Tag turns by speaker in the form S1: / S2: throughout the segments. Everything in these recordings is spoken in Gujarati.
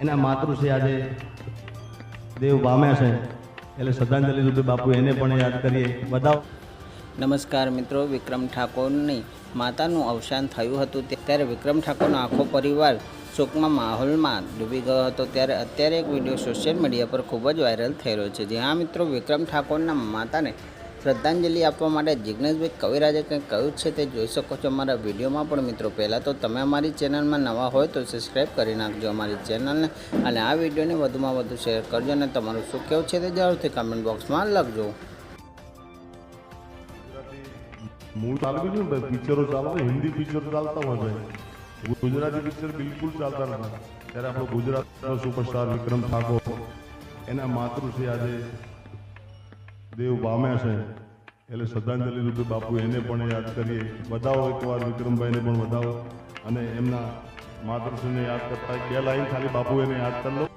S1: એના માતૃશ્રી આજે. દેવ પામ્યા છે. એટલે શ્રદ્ધાંજલિ રૂપે બાપુ એને પણ યાદ કરીએ. બધા
S2: નમસ્કાર મિત્રો, વિક્રમ ઠાકોરની માતાનું અવસાન થયું હતું ત્યારે વિક્રમ ઠાકોરનો આખો પરિવાર શોકમાં માહોલમાં ડૂબી ગયો હતો. ત્યારે અત્યારે એક વીડિયો સોશિયલ મીડિયા પર ખૂબ જ વાયરલ થઈ રહ્યો છે. જ્યાં મિત્રો વિક્રમ ઠાકોરના માતાને શ્રદ્ધાંજલિ આપવા માટે જિજ્ઞેશભાઈ કવિરાજે કંઈક કહ્યું છે તે જોઈ શકો છો અમારા વિડીયોમાં પણ મિત્રો. પહેલાં તો તમે અમારી ચેનલમાં નવા હોય તો સબસ્ક્રાઈબ કરી નાખજો અમારી ચેનલને અને આ વિડીયોને વધુમાં વધુ શેર કરજો અને તમારું શું કહેવું છે તે જરૂરથી કમેન્ટ બોક્સમાં લખજો.
S3: મૂળ ચાલુ છે ને પિક્ચરો ચાલે હિન્દી પિક્ચર ચાલતા હોય છે ગુજરાતી પિક્ચર બિલકુલ ચાલતા નથી. ત્યારે આપણો ગુજરાતનો સુપરસ્ટાર વિક્રમ ઠાકોર, એના માતૃશ્રી આજે દેવ પામ્યા છે. એટલે શ્રદ્ધાંજલિ રૂપે બાપુ એને પણ યાદ કરીએ. વધાવો એકવાર વિક્રમભાઈને પણ વધાવો. અને એમના માતૃશ્રીને યાદ કરતા બે લાઈન ખાલી બાપુ એને યાદ કરી લો.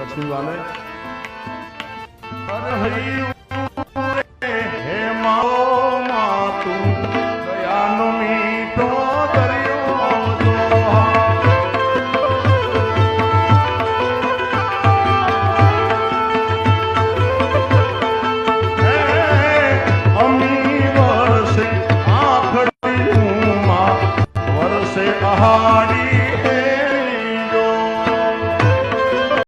S3: લક્ષ્મીવાને পাহাড়ি